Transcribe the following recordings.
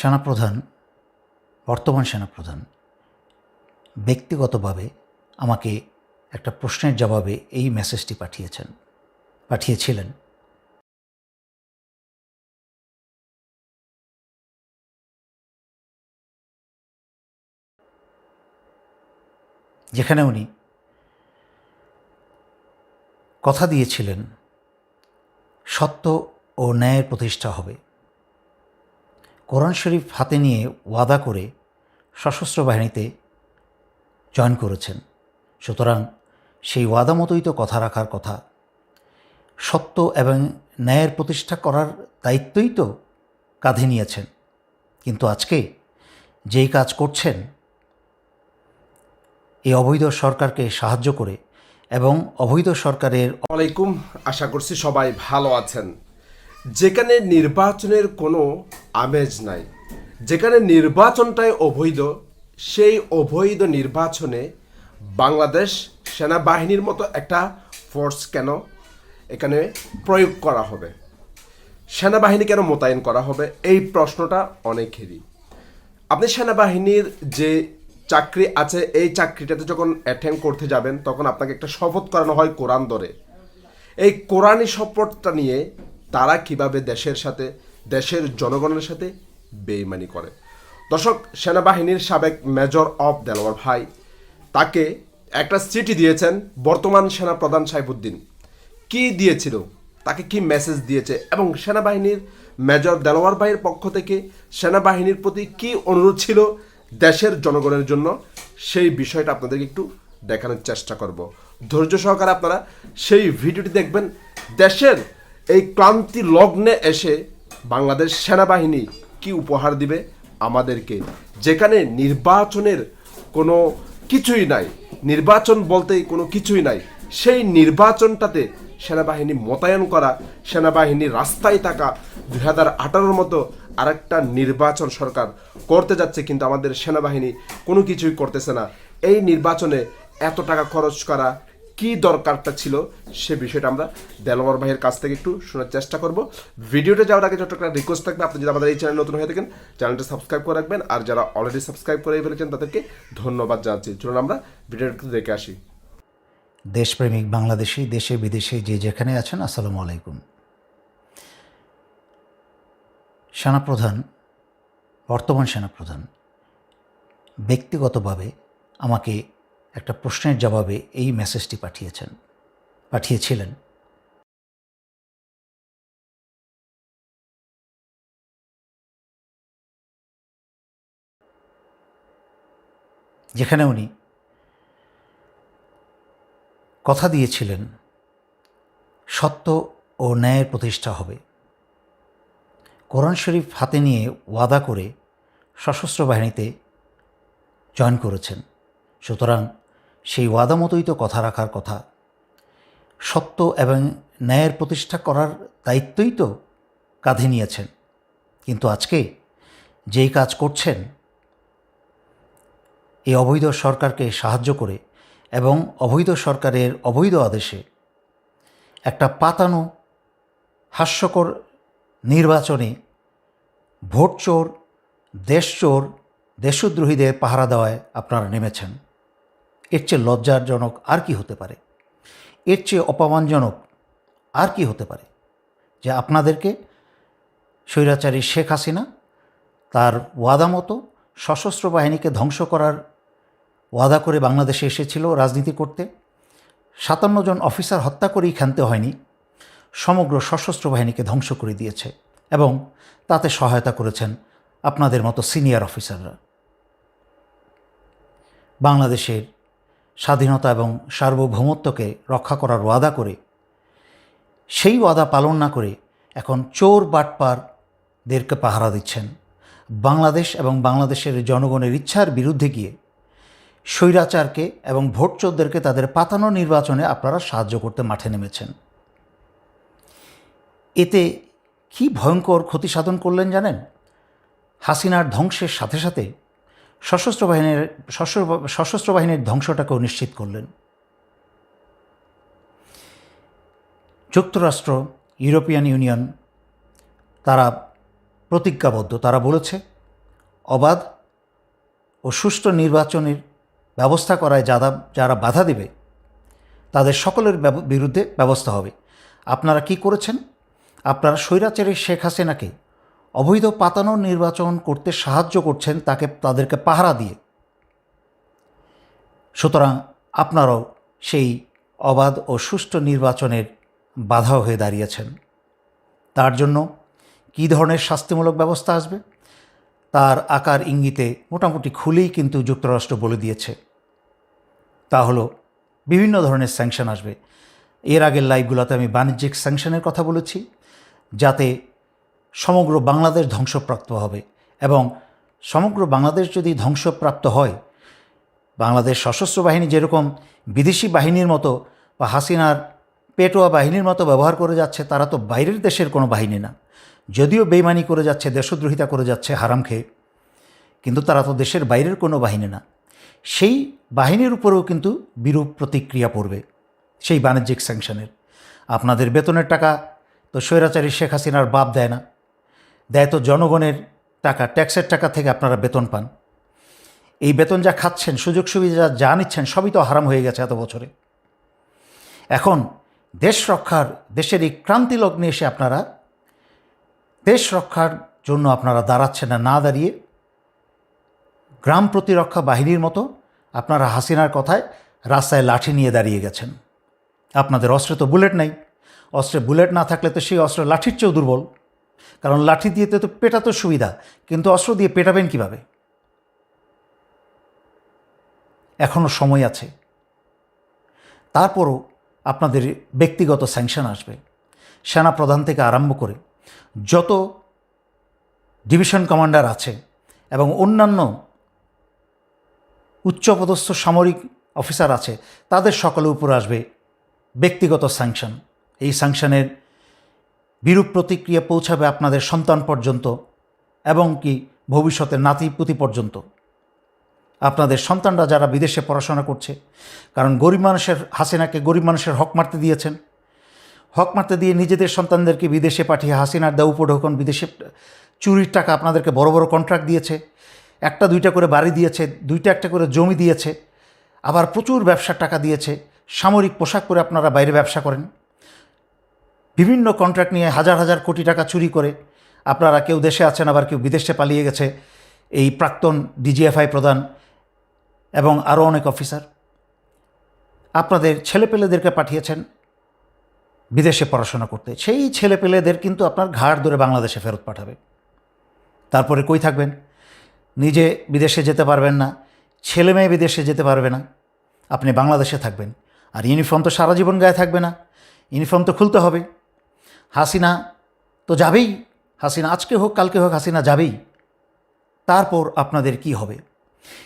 সেনাপ্রধান, বর্তমান সেনাপ্রধান, ব্যক্তিগতভাবে আমাকে একটা প্রশ্নের জবাবে এই মেসেজটি পাঠিয়েছেন, পাঠিয়েছিলেন। যেখানে উনি কথা দিয়েছিলেন, সত্য ও ন্যায়ের প্রতিষ্ঠা হবে। কোরআন শরীফ হাতে নিয়ে ওয়াদা করে সশস্ত্র বাহিনীতে জয়েন করেছেন। সুতরাং সেই ওয়াদা মতোই তো কথা রাখার কথা। সত্য এবং ন্যায়ের প্রতিষ্ঠা করার দায়িত্বই তো কাঁধে নিয়েছেন। কিন্তু আজকে যেই কাজ করছেন, এই অবৈধ সরকারকে সাহায্য করে এবং অবৈধ সরকারের আলাইকুম, আশা করছি সবাই ভালো আছেন। যেখানে নির্বাচনের কোনো আমেজ নাই। যেখানে নির্বাচনটাই অবৈধ, সেই অবৈধ নির্বাচনে বাংলাদেশ সেনাবাহিনীর মতো একটা ফোর্স কেন এখানে প্রয়োগ করা হবে? সেনাবাহিনী কেন মোতায়েন করা হবে? এই প্রশ্নটা অনেকেরই। আপনি সেনাবাহিনীর যে চাকরি আছে, এই চাকরিটাতে যখন অ্যাটেন্ড করতে যাবেন, তখন আপনাকে একটা শপথ করানো হয় কোরআন দরে এই কোরআনই শপথটা নিয়ে তারা কীভাবে দেশের সাথে, দেশের জনগণের সাথে বেইমানি করে? দর্শক, সেনাবাহিনীর সাবেক মেজর অফ দেলোয়ার ভাই তাকে একটা চিঠি দিয়েছেন বর্তমান সেনাপ্রধান সাইফুদ্দিন। কি দিয়েছিল? তাকে কি মেসেজ দিয়েছে? এবং সেনাবাহিনীর মেজর দেলোয়ার ভাইয়ের পক্ষ থেকে সেনাবাহিনীর প্রতি কি অনুরোধ ছিল দেশের জনগণের জন্য? সেই বিষয়টা আপনাদেরকে একটু দেখানোর চেষ্টা করব। ধৈর্য সহকারে আপনারা সেই ভিডিওটি দেখবেন। দেশের এই ক্লান্তি লগ্নে এসে বাংলাদেশ সেনাবাহিনী কি উপহার দিবে আমাদেরকে? যেখানে নির্বাচনের কোনো কিছুই নাই। নির্বাচন বলতেই কোনো কিছুই নাই। সেই নির্বাচনটাতে সেনাবাহিনী মোতায়েন করা, সেনাবাহিনী রাস্তায় থাকা দুই হাজার আঠারোর মতো আরেকটা নির্বাচন সরকার করতে যাচ্ছে, কিন্তু আমাদের সেনাবাহিনী কোনো কিছুই করতেছে না। এই নির্বাচনে এত টাকা খরচ করা কি দরকারটা ছিল সে বিষয়টা আমরা দেলোয়ার ভাইয়ের কাছ থেকে একটু শোনার চেষ্টা করব। ভিডিওটা যাওয়ার আগে একটা রিকোয়েস্ট থাকবে, আপনি যদি আমাদের এই চ্যানেল নতুন হয়ে থাকেন চ্যানেলটা সাবস্ক্রাইব করে রাখবেন, আর যারা অলরেডি সাবস্ক্রাইব করে ফেলেছেন তাদেরকে ধন্যবাদ জানাচ্ছি। চলুন আমরা ভিডিওটা দেখে আসি। দেশপ্রেমিক বাংলাদেশি, দেশে বিদেশে যে যেখানে আছেন, আসসালামু আলাইকুম। সেনাপ্রধান, বর্তমান সেনাপ্রধান, ব্যক্তিগতভাবে আমাকে একটা প্রশ্নের জবাবে এই মেসেজটি পাঠিয়েছেন, পাঠিয়েছিলেন। যেখানে উনি কথা দিয়েছিলেন, সত্য ও ন্যায়ের প্রতিষ্ঠা হবে। কোরআন শরীফ হাতে নিয়ে ওয়াদা করে সশস্ত্র বাহিনীতে জয়েন করেছেন। সুতরাং সেই ওয়াদা মতোই তো কথা রাখার কথা। সত্য এবং ন্যায়ের প্রতিষ্ঠা করার দায়িত্বই তো কাঁধে নিয়েছেন। কিন্তু আজকে যেই কাজ করছেন এই অবৈধ সরকারকে সাহায্য করে এবং অবৈধ সরকারের অবৈধ আদেশে একটা পাতানো হাস্যকর নির্বাচনে ভোট চোর দেশ চোর দেশদ্রোহীদের পাহারা দেওয়ায় আপনারা নেমেছেন। এর চেয়ে লজ্জাজনক আর কি হতে পারে? এর চেয়ে অপমানজনক আর কি হতে পারে? যে আপনাদেরকে স্বৈরাচারী শেখ হাসিনা তার ওয়াদা মতো সশস্ত্র বাহিনীকে ধ্বংস করার ওয়াদা করে বাংলাদেশে এসেছিল রাজনীতি করতে। সাতান্ন জন অফিসার হত্যা করেই ক্ষান্ত হয়নি। সমগ্র সশস্ত্র বাহিনীকে ধ্বংস করে দিয়েছে এবং তাতে সহায়তা করেছেন আপনাদের মতো সিনিয়র অফিসাররা। বাংলাদেশের স্বাধীনতা এবং সার্বভৌমত্বকে রক্ষা করার ওয়াদা করে, সেই ওয়াদা পালন না করে এখন চোর বাটপারদেরকে পাহারা দিচ্ছেন। বাংলাদেশ এবং বাংলাদেশের জনগণের ইচ্ছার বিরুদ্ধে গিয়ে স্বৈরাচারকে এবং ভোটচোরদেরকে তাদের পাতানো নির্বাচনে আপনারা সাহায্য করতে মাঠে নেমেছেন। এতে কি ভয়ঙ্কর ক্ষতি সাধন করলেন জানেন? হাসিনার ধ্বংসের সাথে সাথে সশস্ত্র বাহিনীর সশস্ত্র বাহিনীর ধ্বংসটাকেও নিশ্চিত করলেন। যুক্তরাষ্ট্র, ইউরোপিয়ান ইউনিয়ন, তারা প্রতিজ্ঞাবদ্ধ। তারা বলেছে, অবাধ ও সুষ্ঠু নির্বাচনের ব্যবস্থা করায় যারা যারা বাধা দেবে, তাদের সকলের বিরুদ্ধে ব্যবস্থা হবে। আপনারা কি করেছেন? আপনারা স্বৈরাচারী শেখ হাসিনাকে অবৈধ পাতানো নির্বাচন করতে সাহায্য করছেন তাকে, তাদেরকে পাহারা দিয়ে। সুতরাং আপনারাও সেই অবাধ ও সুষ্ঠু নির্বাচনের বাধা হয়ে দাঁড়িয়েছেন। তার জন্য কী ধরনের শাস্তিমূলক ব্যবস্থা আসবে? তার আকার ইঙ্গিতে মোটামুটি খুলেই কিন্তু যুক্তরাষ্ট্র বলে দিয়েছে। তা হলো, বিভিন্ন ধরনের স্যাংশন আসবে। এর আগের লাইভগুলোতে আমি বাণিজ্যিক স্যাংশনের কথা বলেছি, যাতে সমগ্র বাংলাদেশ ধ্বংসপ্রাপ্ত হবে এবং সমগ্র বাংলাদেশ যদি ধ্বংসপ্রাপ্ত হয়, বাংলাদেশ সশস্ত্র বাহিনী যেরকম বিদেশি বাহিনীর মতো বা হাসিনার পেটোয়া বাহিনীর মতো ব্যবহার করে যাচ্ছে, তারা তো বাইরের দেশের কোনো বাহিনী না। যদিও বেইমানি করে যাচ্ছে, দেশদ্রোহিতা করে যাচ্ছে হারাম খেয়ে কিন্তু তারা তো দেশের বাইরের কোনো বাহিনী না। সেই বাহিনীর উপরেও কিন্তু বিরূপ প্রতিক্রিয়া পড়বে সেই বাণিজ্যিক স্যাংশনের। আপনাদের বেতনের টাকা তো স্বৈরাচারী শেখ হাসিনার বাপ দেয় না। দেয় তো জনগণের টাকা, ট্যাক্সের টাকা থেকে আপনারা বেতন পান। এই বেতন যা খাচ্ছেন, সুযোগ সুবিধা যা নিচ্ছেন, সবই তো হারাম হয়ে গেছে এত বছরে। এখন দেশ রক্ষার, দেশের এই ক্রান্তি লগ্নে এসে আপনারা দেশ রক্ষার জন্য আপনারা দাঁড়াচ্ছেন না না দাঁড়িয়ে গ্রাম প্রতিরক্ষা বাহিনীর মতো আপনারা হাসিনার কথায় রাস্তায় লাঠি নিয়ে দাঁড়িয়ে গেছেন। আপনাদের অস্ত্রে তো বুলেট নাই। অস্ত্রে বুলেট না থাকলে তো সেই অস্ত্র লাঠির চেয়েও দুর্বল। কারণ লাঠি দিয়ে তো পেটাতে সুবিধা, কিন্তু অস্ত্র দিয়ে পেটাবেন কীভাবে? এখনও সময় আছে। তারপরও আপনাদের ব্যক্তিগত স্যাংশন আসবে। সেনা প্রধান থেকে আরম্ভ করে যত ডিভিশন কমান্ডার আছে এবং অন্যান্য উচ্চপদস্থ সামরিক অফিসার আছে, তাদের সকলের উপর আসবে ব্যক্তিগত স্যাংশন এই স্যাংশনের বিরূপ প্রতিক্রিয়া পৌঁছাবে আপনাদের সন্তান পর্যন্ত এবং কি ভবিষ্যতে নাতিপুতি পর্যন্ত। আপনাদের সন্তানরা যারা বিদেশে পড়াশোনা করছে, কারণ গরিব মানুষের, হাসিনাকে গরিব মানুষের হক মারতে দিয়েছেন। হক মারতে দিয়ে নিজেদের সন্তানদেরকে বিদেশে পাঠিয়ে হাসিনার দেউ উপঢৌকন বিদেশে চুরির টাকা আপনাদেরকে বড় বড় কন্ট্রাক্ট দিয়েছে, একটা দুইটা করে বাড়ি দিয়েছে, দুইটা একটা করে জমি দিয়েছে, আবার প্রচুর ব্যবসার টাকা দিয়েছে, সামরিক পোশাক পরে আপনারা বাইরে ব্যবসা করেন। বিভিন্ন কন্ট্রাক্ট নিয়ে হাজার হাজার কোটি টাকা চুরি করে আপনারা কেউ দেশে আছেন, আবার কেউ বিদেশে পালিয়ে গেছে। এই প্রাক্তন ডিজিএফআই প্রধান এবং আরও অনেক অফিসার আপনাদের ছেলেপেলেদেরকে পাঠিয়েছেন বিদেশে পড়াশোনা করতে। সেই ছেলেপেলেদের কিন্তু আপনার ঘাড় ধরে বাংলাদেশে ফেরত পাঠাবে। তারপরে কই থাকবেন? নিজে বিদেশে যেতে পারবেন না, ছেলে মেয়ে বিদেশে যেতে পারবে না, আপনি বাংলাদেশে থাকবেন। আর ইউনিফর্ম তো সারা জীবন গায়ে থাকবে না ইউনিফর্ম তো খুলতে হবে। হাসিনা তো যাবেই। হাসিনা আজকে হোক, কালকে হোক, হাসিনা যাবেই। তারপর আপনাদের কি হবে?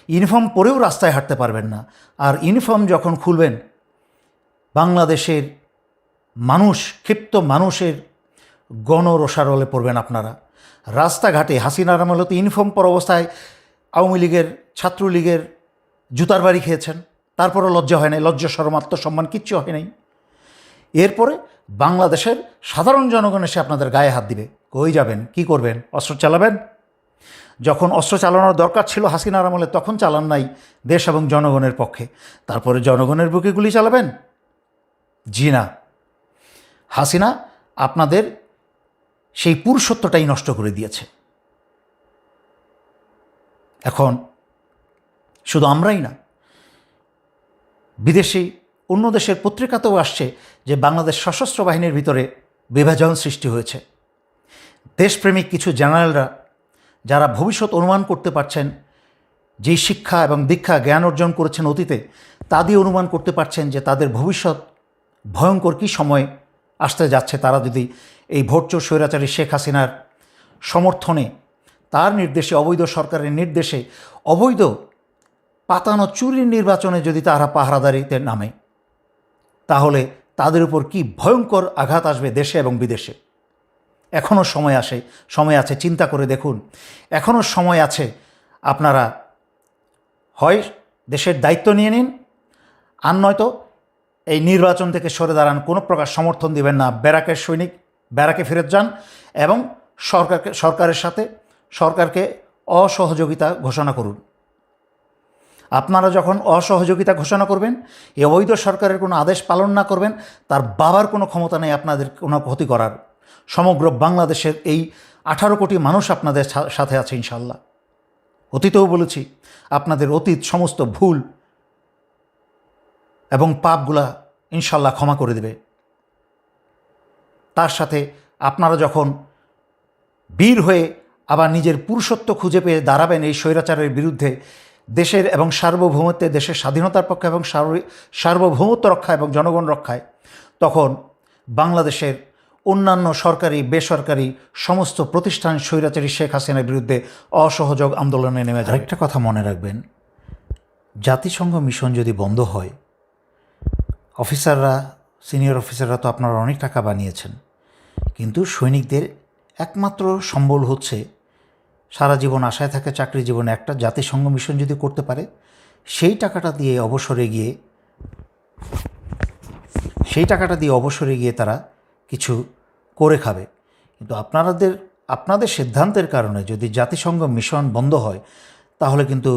ইউনিফর্ম পরেও রাস্তায় হাঁটতে পারবেন না। আর ইউনিফর্ম যখন খুলবেন, বাংলাদেশের মানুষ, ক্ষিপ্ত মানুষের গণরসারলে পড়বেন আপনারা। রাস্তাঘাটে হাসিনার আমলে ইউনিফর্ম পর অবস্থায় আওয়ামী লীগের, ছাত্রলীগের জুতার বাড়ি খেয়েছেন। তারপরও লজ্জা হয় নাই। লজ্জা সরম আত্মসম্মান কিচ্ছু হয় নাই। এরপরে বাংলাদেশের সাধারণ জনগণ এসে আপনাদের গায়ে হাত দিবে। কই যাবেন? কি করবেন? অস্ত্র চালাবেন? যখন অস্ত্র চালানোর দরকার ছিল হাসিনার আমলে, তখন চালান নাই দেশ এবং জনগণের পক্ষে। তারপরে জনগণের বুকে গুলি চালাবেন? জি না। হাসিনা আপনাদের সেই পুরুষত্বটাই নষ্ট করে দিয়েছে। এখন শুধু আমরাই না, বিদেশি অন্য দেশের পত্রিকাতেও আসছে যে বাংলাদেশ সশস্ত্র বাহিনীর ভিতরে বিভাজন সৃষ্টি হয়েছে। দেশপ্রেমিক কিছু জেনারেলরা যারা ভবিষ্যৎ অনুমান করতে পারছেন, যেই শিক্ষা এবং দীক্ষা জ্ঞান অর্জন করেছেন অতীতে, তা দিয়ে অনুমান করতে পারছেন যে তাদের ভবিষ্যৎ ভয়ঙ্কর কী সময় আসতে যাচ্ছে। তারা যদি এই ভোটচোর স্বৈরাচারী শেখ হাসিনার সমর্থনে তার নির্দেশে, অবৈধ সরকারের নির্দেশে, অবৈধ পাতানো চুরির নির্বাচনে যদি তারা পাহারাদারিতে নামে তাহলে তাদের উপর কি ভয়ঙ্কর আঘাত আসবে দেশে এবং বিদেশে? এখনও সময় আসে, সময় আছে, চিন্তা করে দেখুন। এখনও সময় আছে, আপনারা হয় দেশের দায়িত্ব নিয়ে নিন, আর নয়তো এই নির্বাচন থেকে সরে দাঁড়ান, কোনো প্রকার সমর্থন দিবেন না। ব্যারাকের সৈনিক, ব্যারাকে ফেরত যান এবং সরকারকে, সরকারের সাথে সরকারকে অসহযোগিতা ঘোষণা করুন। আপনারা যখন অসহযোগিতা ঘোষণা করবেন, এ অবৈধ সরকারের কোনো আদেশ পালন না করবেন, তার বাবার কোনো ক্ষমতা নেই আপনাদের কোনো ক্ষতি করার। সমগ্র বাংলাদেশের এই আঠারো কোটি মানুষ আপনাদের সাথে আছে ইনশাল্লাহ অতীতেও বলেছি, আপনাদের অতীত সমস্ত ভুল এবং পাপগুলা ইনশাল্লাহ ক্ষমা করে দেবে। তার সাথে আপনারা যখন বীর হয়ে আবার নিজের পুরুষত্ব খুঁজে পেয়ে দাঁড়াবেন এই স্বৈরাচারের বিরুদ্ধে দেশের এবং সার্বভৌমত্বে দেশের স্বাধীনতার পক্ষে এবং সার্ব- সার্বভৌমত্ব রক্ষা এবং জনগণ রক্ষায় তখন বাংলাদেশের অন্যান্য সরকারি, বেসরকারি সমস্ত প্রতিষ্ঠান স্বৈরাচারী শেখ হাসিনার বিরুদ্ধে অসহযোগ আন্দোলনে নেমে যায় একটা কথা মনে রাখবেন, জাতিসংঘ মিশন যদি বন্ধ হয়, অফিসাররা, সিনিয়র অফিসাররা তো আপনারা অনেক টাকা বানিয়েছেন, কিন্তু সৈনিকদের একমাত্র সম্বল হচ্ছে সারা জীবন আশায় থাকে, চাকরি জীবনে একটা, জাতিসংঘ মিশন যদি করতে পারে, সেই টাকাটা দিয়ে অবসরে গিয়ে, সেই টাকাটা দিয়ে অবসরে গিয়ে তারা কিছু করে খাবে। কিন্তু আপনাদের আপনাদের সিদ্ধান্তের কারণে যদি জাতিসংঘ মিশন বন্ধ হয়, তাহলে কিন্তু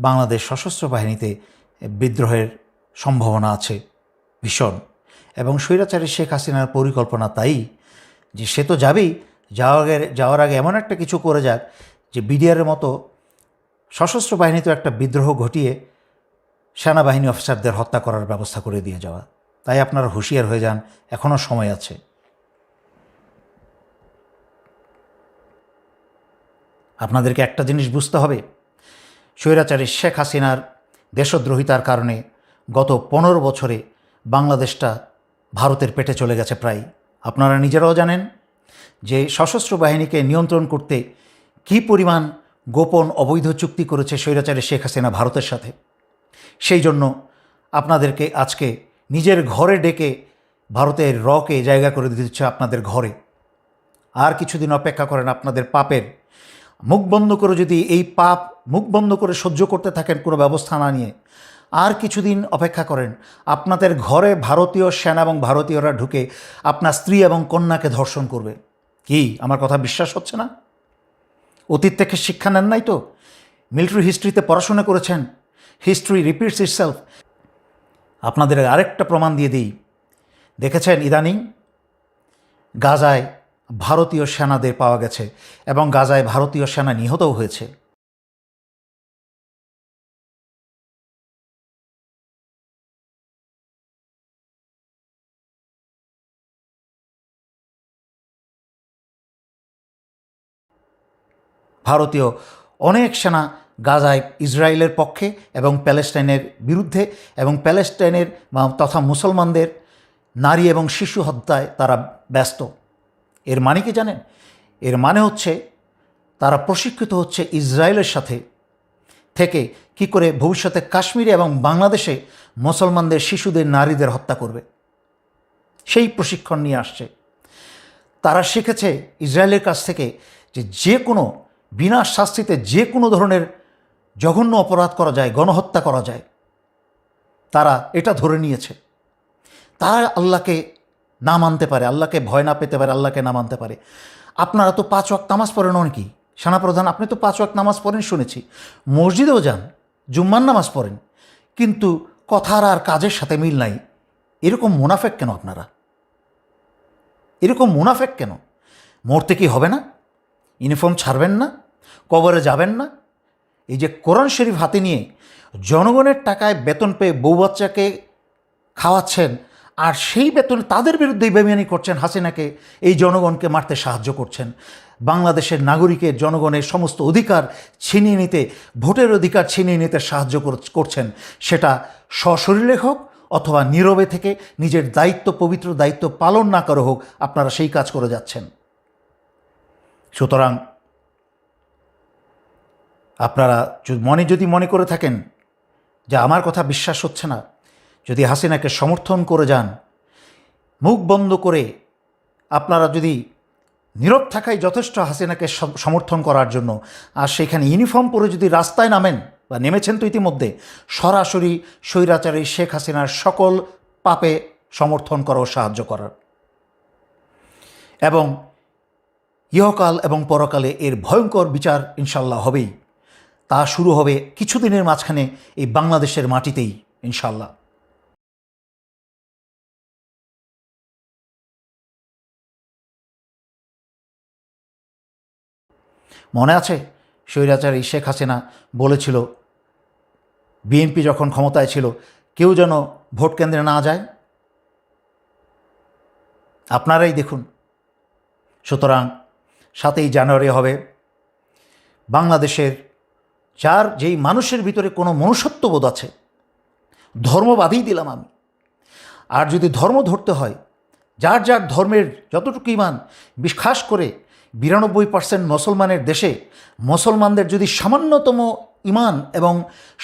বাংলাদেশ সশস্ত্র বাহিনীতে বিদ্রোহের সম্ভাবনা আছে ভীষণ। এবং স্বৈরাচারী শেখ হাসিনার পরিকল্পনা তাই, যে সে তো যাবেই, যাওয়ার আগে যাওয়ার আগে এমন একটা কিছু করে যাক যে বিডিআরের মতো সশস্ত্র বাহিনীতে একটা বিদ্রোহ ঘটিয়ে সেনাবাহিনী অফিসারদের হত্যা করার ব্যবস্থা করে দিয়ে যাওয়া। তাই আপনারা হুঁশিয়ার হয়ে যান, এখনও সময় আছে। আপনাদেরকে একটা জিনিস বুঝতে হবে, স্বৈরাচারী শেখ হাসিনার দেশদ্রোহিতার কারণে গত পনেরো বছরে বাংলাদেশটা ভারতের পেটে চলে গেছে প্রায়। আপনারা নিজেরাও জানেন যে সশস্ত্র বাহিনীকে নিয়ন্ত্রণ করতে কী পরিমাণ গোপন অবৈধ চুক্তি করেছে স্বৈরাচারী শেখ হাসিনা ভারতের সাথে? সেই জন্য আপনাদেরকে আজকে নিজের ঘরে ডেকে ভারতের রকে জায়গা করে দিচ্ছে আপনাদের ঘরে। আর কিছুদিন অপেক্ষা করেন আপনাদের পাপের। মুখ বন্ধ করে যদি এই পাপ মুখ বন্ধ করে সহ্য করতে থাকেন কোনো ব্যবস্থা না নিয়ে, আর কিছুদিন অপেক্ষা করেন আপনাদের ঘরে ভারতীয় সেনা এবং ভারতীয়রা ঢুকে আপনার স্ত্রী এবং কন্যাকে ধর্ষণ করবে। কি? আমার কথা বিশ্বাস হচ্ছে না? অতীত থেকে শিক্ষা নেন নাই তো? মিলিটারি হিস্ট্রিতে পড়াশোনা করেছেন। History repeats itself. আপনাদের আরেকটা প্রমাণ দিয়ে দিই। দেখেছেন ইদানিং গাজায় ভারতীয় সেনাদের পাওয়া গেছে এবং গাজায় ভারতীয় সেনা নিহতও হয়েছে। ভারতীয় অনেক সেনা গাজায় ইসরায়েলের পক্ষে এবং প্যালেস্টাইনের বিরুদ্ধে এবং প্যালেস্টাইনের তথা মুসলমানদের নারী এবং শিশু হত্যায় তারা ব্যস্ত। এর মানে কি জানেন? এর মানে হচ্ছে তারা প্রশিক্ষিত হচ্ছে ইসরায়েলের সাথে থেকে কি করে ভবিষ্যতে কাশ্মীরে এবং বাংলাদেশে মুসলমানদের, শিশুদের, নারীদের হত্যা করবে। সেই প্রশিক্ষণ নিয়ে আসছে। তারা শিখেছে ইসরায়েলের কাছ থেকে যে যে কোনো বিনা শাস্তিতে যে কোনো ধরনের জঘন্য অপরাধ করা যায়, গণহত্যা করা যায়, তারা এটা ধরে নিয়েছে। তারা আল্লাহকে না মানতে পারে, আল্লাহকে ভয় না পেতে পারে, আল্লাহকে না মানতে পারে। আপনারা তো পাঁচ ওয়াক্ত নামাজ পড়েন অনেকেই। সেনাপ্রধান, আপনি তো পাঁচ ওয়াক্ত নামাজ পড়েন শুনেছি। মসজিদেও যান জুম্মান নামাজ পড়েন। কিন্তু কথার আর কাজের সাথে মিল নাই। এরকম মুনাফেক কেন আপনারা? এরকম মুনাফেক কেন? মরতে কি হবে না? ইউনিফর্ম ছাড়বেন না? কবরে যাবেন না? এই যে কোরআন শরীফ হাতে নিয়ে জনগণের টাকায় বেতন পেয়ে বউ বাচ্চাকে খাওয়াচ্ছেন, আর সেই বেতন তাদের বিরুদ্ধে বেমিয়ানি করছেন, হাসিনাকে, এই জনগণকে মারতে সাহায্য করছেন। বাংলাদেশের নাগরিকের জনগণের সমস্ত অধিকার ছিনিয়ে নিতে, ভোটের অধিকার ছিনিয়ে নিতে সাহায্য করছেন। সেটা সশরীরে হোক অথবা নীরবে থেকে নিজের দায়িত্ব, পবিত্র দায়িত্ব পালন না করে হোক, আপনারা সেই কাজ করে যাচ্ছেন। সুতরাং আপনারা মনে যদি মনে করে থাকেন যে আমার কথা বিশ্বাস হচ্ছে না, যদি হাসিনাকে সমর্থন করে যান, মুখ বন্ধ করে আপনারা যদি নীরব থাকাই যথেষ্ট হাসিনাকে সমর্থন করার জন্য, আর সেখানে ইউনিফর্ম পরে যদি রাস্তায় নামেন বা নেমেছেন তো ইতিমধ্যে, সরাসরি স্বৈরাচারী শেখ হাসিনার সকল পাপে সমর্থন করা ও সাহায্য করার। এবং ইহকাল এবং পরকালে এর ভয়ঙ্কর বিচার ইনশাল্লাহ হবেই। তা শুরু হবে কিছুদিনের মাঝখানে এই বাংলাদেশের মাটিতেই ইনশাল্লাহ মনে আছে? স্বৈরাচারী শেখ হাসিনা বলেছিল, বিএনপি যখন ক্ষমতায় ছিল, কেউ যেন ভোট কেন্দ্রে না যায়? আপনারাই দেখুন। সুতরাং সাতই জানুয়ারি হবে বাংলাদেশের যার যেই মানুষের ভিতরে কোনো মনুষ্যত্ববোধ আছে, ধর্মবাদই দিলাম আমি। আর যদি ধর্ম ধরতে হয়, যার যার ধর্মের যতটুকু ইমান বিশ্বাস করে বিরানব্বই পার্সেন্ট মুসলমানের দেশে মুসলমানদের যদি সামান্যতম ইমান এবং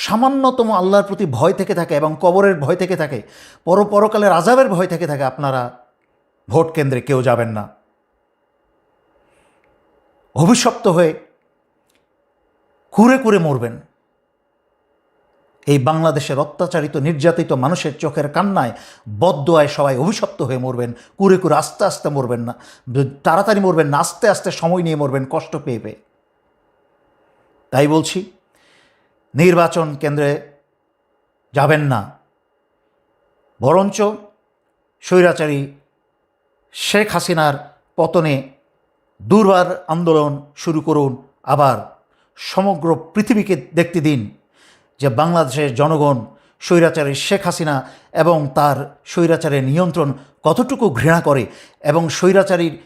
সামান্যতম আল্লাহর প্রতি ভয় থেকে থাকে এবং কবরের ভয় থেকে থাকে পর পরকালের আজাবের ভয় থেকে থাকে, আপনারা ভোট কেন্দ্রে কেউ যাবেন না। অভিশপ্ত হয়ে কুরে কুরে মরবেন। এই বাংলাদেশের অত্যাচারিত, নির্যাতিত মানুষের চোখের কান্নায় বদদোয়ায় সবাই অভিশপ্ত হয়ে মরবেন। কুরে কুরে আস্তে আস্তে মরবেন না। তাড়াতাড়ি মরবেন না, আস্তে আস্তে সময় নিয়ে মরবেন, কষ্ট পেয়ে পেয়ে। তাই বলছি, নির্বাচন কেন্দ্রে যাবেন না। বরঞ্চ স্বৈরাচারী শেখ হাসিনার পতনে দুর্বার আন্দোলন শুরু করুন, আবার সমগ্র পৃথিবীকে দেখতে দিন যে বাংলাদেশের জনগণ, স্বৈরাচারী শেখ হাসিনা এবং তার স্বৈরাচারের নিয়ন্ত্রণ কতটুকু ঘৃণা করে এবং স্বৈরাচারীর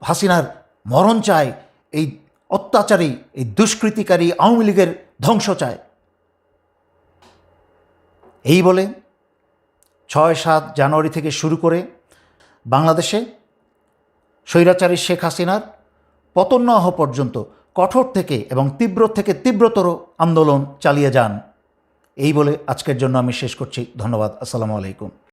হাসিনার মরণ চায়, এই অত্যাচারী, এই দুষ্কৃতিকারী আওয়ামী লীগের ধ্বংস চায়। এই বলে ছয় সাত জানুয়ারি থেকে শুরু করে বাংলাদেশে স্বৈরাচারী শেখ হাসিনার পতন হওয়া পর্যন্ত কঠোর থেকে এবং তীব্র থেকে তীব্রতর আন্দোলন চালিয়ে যান। এই বলে আজকের জন্য আমি শেষ করছি। ধন্যবাদ। আসসালামু আলাইকুম।